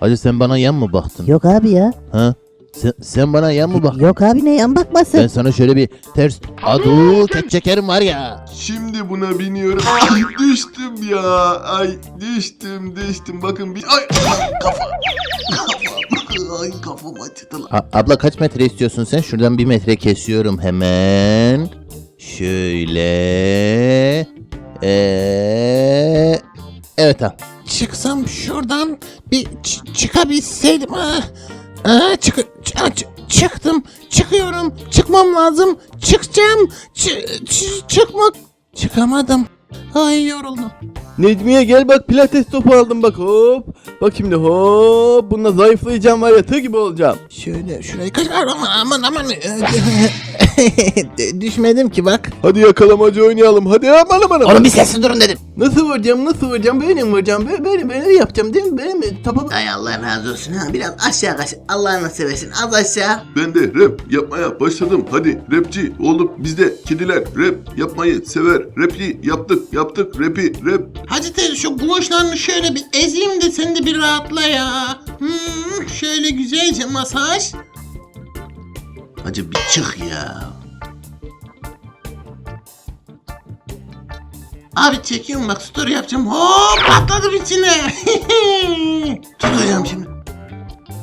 Hacı sen bana yan mı baktın? Yok abi ya. Ha? Sen, sen bana yan mı baktın? Yok abi ne yan bakmasın. Ben sana şöyle bir ters adu ket çekerim var ya. Şimdi buna biniyorum. Ay düştüm ya. Ay düştüm düştüm. Bakın bir... Ay kafa. Kafa. Ay kafam acıdı lan. A- abla kaç metre istiyorsun sen? Şuradan bir metre kesiyorum hemen. Şöyle. Ee, evet al. Çıksam şuradan bir çıkabilseydim. Ha. Aa, çık ç- ç- çıktım. Çıkıyorum. Çıkmam lazım. Çıkacağım. Çıkmak. Çıkamadım. Ay yoruldum. Necmiye gel bak pilates topu aldım bak hop. Bak şimdi hop. Bununla zayıflayacağım var ya tığ gibi olacağım. Şöyle şurayı kaç aman aman aman. Düşmedim ki bak. Hadi yakalamacı oynayalım. Hadi aman aman aman. Oğlum bir sessiz durun dedim. Nasıl vuracağım nasıl vuracağım böyle mi vuracağım böyle böyle, böyle yapacağım değil mi böyle mi topa Ay Allah razı olsun ha biraz aşağı kaç Allah'ını seversin az aşağı. Ben de rap yapmaya başladım. Hadi rapçi olduk. Biz de kediler rap yapmayı sever. Rap'i yaptık yaptık rapi rap. Hacı teyze şu kulaçlarını şöyle bir ezeyim de sen de bir rahatla ya. Hmm, şöyle güzelce masaj. Hacı bir çık ya. Abi çekiyorum bak story yapacağım. Hop patladım içine. Tutacağım şimdi.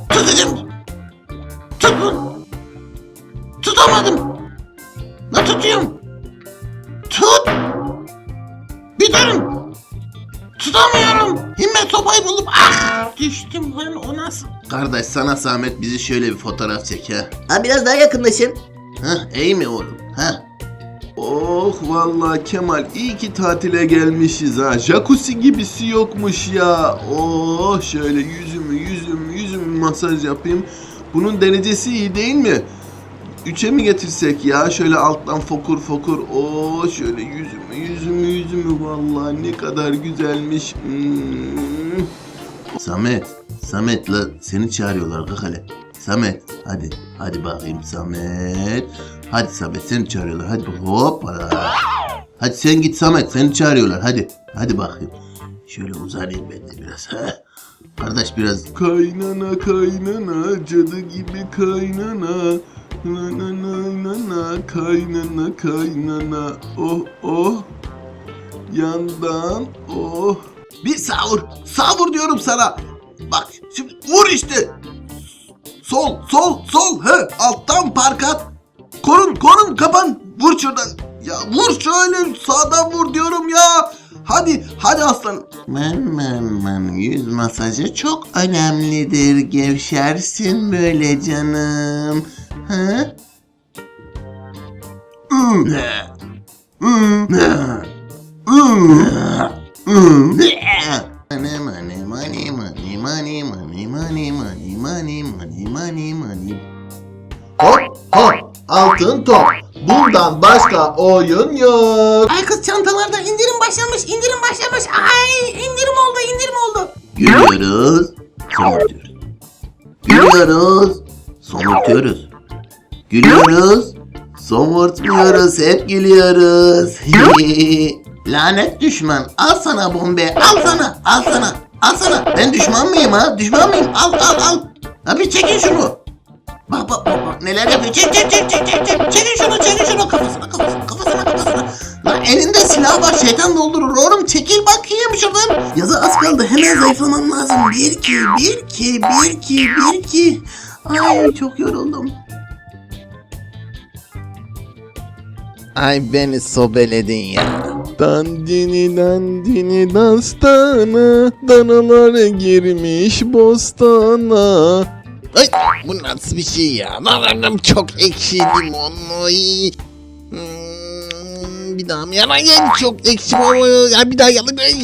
Tutacağım. Tut bunu. Tutamadım. Ne tutuyorum? Düştüm lan o nasıl? Kardeş sana zahmet bizi şöyle bir fotoğraf çek ha. Ha biraz daha yakınlaşın. Hah iyi mi oğlum? Ha. Oh vallahi Kemal iyi ki tatile gelmişiz ha. Jacuzzi gibisi yokmuş ya. Oh şöyle yüzümü yüzümü yüzümü masaj yapayım. Bunun derecesi iyi değil mi? Üçe mi getirsek ya? Şöyle alttan fokur fokur. Oh şöyle yüzümü yüzümü yüzümü vallahi ne kadar güzelmiş. Hmm. Samet. Samet la seni çağırıyorlar kalk hele. Samet hadi. Hadi bakayım Samet. Hadi Samet seni çağırıyorlar. Hadi hop. Hadi sen git Samet seni çağırıyorlar. Hadi. Hadi bakayım. Şöyle uzanayım ben de biraz. ha. Kardeş biraz Kaynana kaynana cadı gibi kaynana na na na na na kaynana kaynana oh oh yandan oh bir sağ vur. Sağ vur diyorum sana. Bak şimdi vur işte. Sol sol sol. He alttan parkat. Korun korun kapan. Vur şuradan. Ya vur şöyle sağdan vur diyorum ya. Hadi hadi aslanım. Men men men yüz masajı çok önemlidir. Gevşersin böyle canım. He? Hmm. Hmm. Hmm. Hmm. Top bundan başka oyun yok Ay kız çantalarda indirim başlamış, indirim başlamış. Ay indirim oldu, indirim oldu. Gülüyoruz, somurtuyoruz. Gülüyoruz, somurtuyoruz. Gülüyoruz, somurtmuyoruz, hep gülüyoruz. Lanet düşman, al sana bombe, al sana, al sana, al sana. Ben düşman mıyım ha? Düşman mıyım? Al, al, al. Abi çekin şunu. Bak bak bak, bak neler yapıyor. Çek çek çek çek çek çek. Çekin şunu çekin şunu kafasına kafasına kafasına kafasına. Lan elinde silah var şeytan doldurur oğlum çekil bakayım şuradan. Yazı az kaldı hemen zayıflamam lazım. Bir ki bir ki bir ki bir ki. Ay çok yoruldum. Ay beni sobeledin ya. Dandini dandini dastana Danalar girmiş bostana Ay bu nasıl bir şey ya? Nararım çok ekşi limonlu. Hmm, bir daha mı yanayım? Çok ekşi. Ya bir daha yanayım.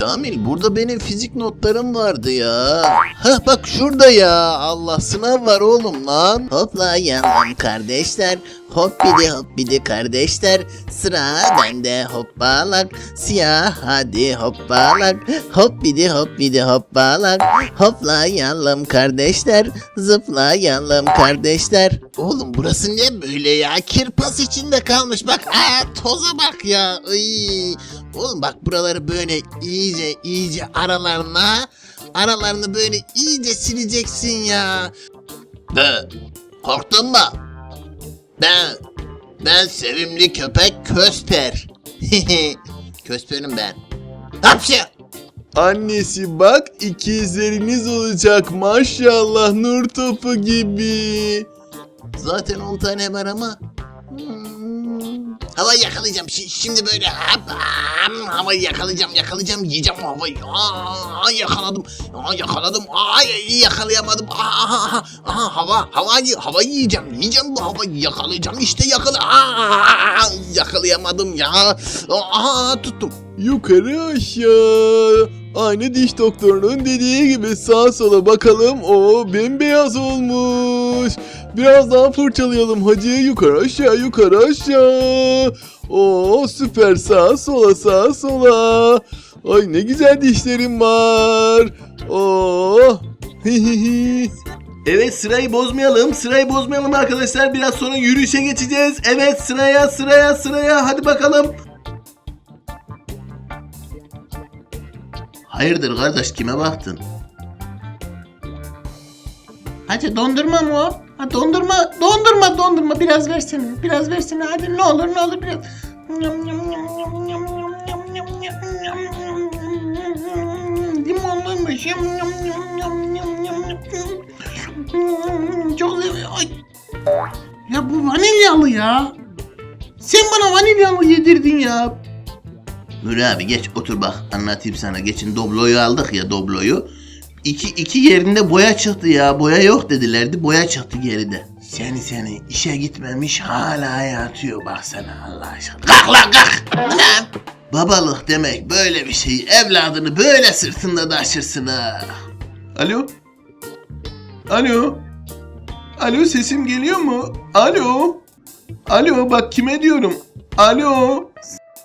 Kamil burada benim fizik notlarım vardı ya. Hah bak şurada ya. Allah sınav var oğlum lan. Hopla yandım kardeşler. Hoppidi hoppidi kardeşler. Sıra bende hoppalak. Siyah hadi hoppalak. Hoppidi hoppidi hoppalak. Hoplayalım kardeşler. Zıplayalım kardeşler. Oğlum burası ne böyle ya? Kirpas içinde kalmış. Bak aa, toza bak ya. Ay. Oğlum bak buraları böyle iyice iyice aralarına aralarını böyle iyice sileceksin ya. De, korktun mu? Ben, ben sevimli köpek Köster. Kösperim ben. Hapşi! Annesi bak ikizleriniz olacak maşallah nur topu gibi. Zaten 10 tane var ama. Havayı yakalayacağım. Şi- şimdi böyle hop, am, havayı yakalayacağım, yakalayacağım, yiyeceğim o havayı. Aa, yakaladım. Aa, yakaladım. Aa, yakalayamadım. Aa, aha, aha, hava, havayı, havayı yiyeceğim. Yiyeceğim bu havayı yakalayacağım. İşte yakala. Aa, yakalayamadım ya. Aa, tuttum. Yukarı aşağı. Aynı diş doktorunun dediği gibi sağa sola bakalım. O bembeyaz olmuş. Biraz daha fırçalayalım hacı. Yukarı aşağı yukarı aşağı. Oo süper sağa sola sağa sola. Ay ne güzel dişlerim var. Oo. Evet sırayı bozmayalım. Sırayı bozmayalım arkadaşlar. Biraz sonra yürüyüşe geçeceğiz. Evet sıraya sıraya sıraya. Hadi bakalım. Hayırdır kardeş kime baktın? Hadi dondurma mı o? Ha, dondurma, dondurma, dondurma. Biraz versene, biraz versene. Hadi ne olur, ne olur biraz. Limonluymuş. Çok seviyorum. Ya bu vanilyalı ya. Sen bana vanilyalı yedirdin ya. Nuri abi geç otur bak anlatayım sana. Geçin Doblo'yu aldık ya Doblo'yu. İki, iki yerinde boya çıktı ya. Boya yok dedilerdi. Boya çıktı geride. Seni seni işe gitmemiş hala yatıyor baksana Allah aşkına. Kalk lan kalk. Anam. Babalık demek böyle bir şey. Evladını böyle sırtında taşırsın ha. Alo? Alo? Alo sesim geliyor mu? Alo? Alo bak kime diyorum? Alo?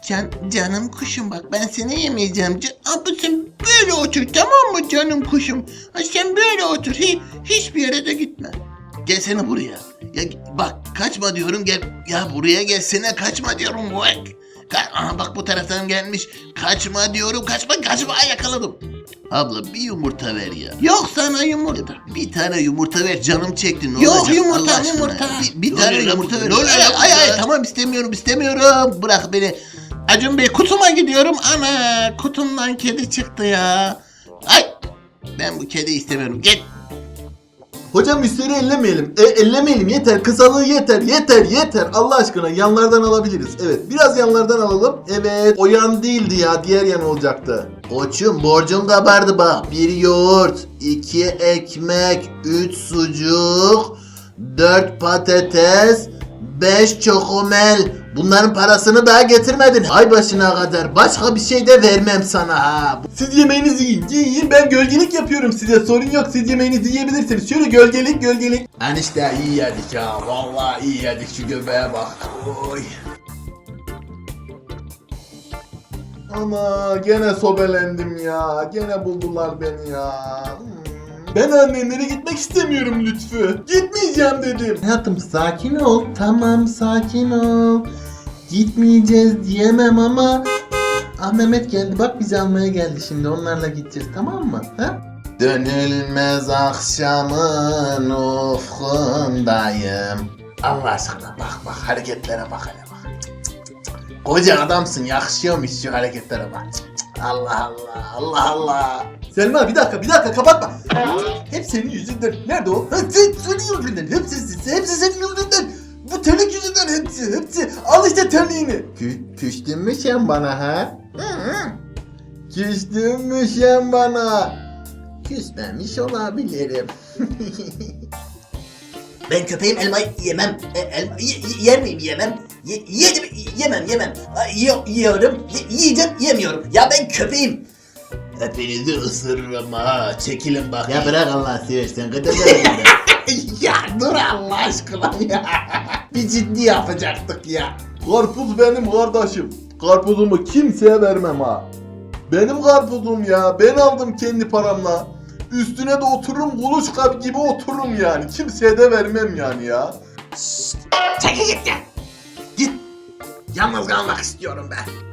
Can, canım kuşum bak ben seni yemeyeceğim. Can, abi sen böyle otur tamam mı canım kuşum? Ha, sen böyle otur. Hi, hiçbir yere de gitme. Gelsene buraya. Ya bak kaçma diyorum gel. Ya buraya gelsene kaçma diyorum. Bak. Ka- Aha bak bu taraftan gelmiş. Kaçma diyorum kaçma kaçma Ay, yakaladım. Abla bir yumurta ver ya. Yok sana yumurta. Bir tane yumurta ver canım çekti ne Yok, olacak yumurta, Allah aşkına? yumurta. Bir, bir Ne tane oluyor lan yumurta bu? ver. Ne oluyor Ay, bu ay, ay, ya? tamam istemiyorum istemiyorum. Bırak beni. Acun Bey kutuma gidiyorum. Ana kutumdan kedi çıktı ya. Ay. Ben bu kedi istemiyorum. Git. Hocam müşteri ellemeyelim. E, ellemeyelim yeter. Kısalığı yeter. Yeter yeter. Allah aşkına yanlardan alabiliriz. Evet biraz yanlardan alalım. Evet o yan değildi ya. Diğer yan olacaktı. Koçum borcum kabardı bak. Bir yoğurt, iki ekmek, üç sucuk, dört patates, beş çokomel. Bunların parasını daha getirmedin. Ay başına kadar. Başka bir şey de vermem sana ha. Siz yemeğinizi yiyin. Yiyin ben gölgelik yapıyorum size. Sorun yok. Siz yemeğinizi yiyebilirsiniz. Şöyle gölgelik gölgelik. Enişte iyi yedik ya. Vallahi iyi yedik şu göbeğe bak. Oy. Ama gene sobelendim ya. Gene buldular beni ya. Hmm. Ben annenlere gitmek istemiyorum Lütfü. Gitmeyeceğim dedim. Hayatım sakin ol. Tamam sakin ol. Gitmeyeceğiz diyemem ama Ah Mehmet geldi bak bizi almaya geldi şimdi onlarla gideceğiz tamam mı? Ha? Dönülmez akşamın ufkundayım. Allah aşkına bak bak hareketlere bak hele bak. Cık, cık, cık. Koca adamsın yakışıyormuş şu hareketlere bak. Cık, cık. Allah Allah Allah Allah. Selma bir dakika bir dakika kapatma. Hep senin yüzünden. Nerede o? Ha, sen, senin yüzünden. Hepsi, hepsi senin yüzünden. Bu terlik yüzünden hepsi hepsi. Al işte terliğini. Kü, küstün mü sen bana ha? Küstün mü sen bana? Küsmemiş olabilirim. Ben köpeğim elma yemem. E, elma, ye- ye- yer miyim yemem? Ye- yedim, yemem yemem. Yiyor, yiyorum. Ye- yiyeceğim yemiyorum. Ya ben köpeğim. Hepinizi ısırırım ha. Çekilin bak. ya bırak Allah seversen kadar ya dur Allah aşkına ya. Bir ciddi yapacaktık ya. Karpuz benim kardeşim. Karpuzumu kimseye vermem ha. Benim karpuzum ya. Ben aldım kendi paramla. Üstüne de otururum kuluçka gibi otururum yani. Kimseye de vermem yani ya. Çekil git ya. Git. Yalnız kalmak istiyorum ben.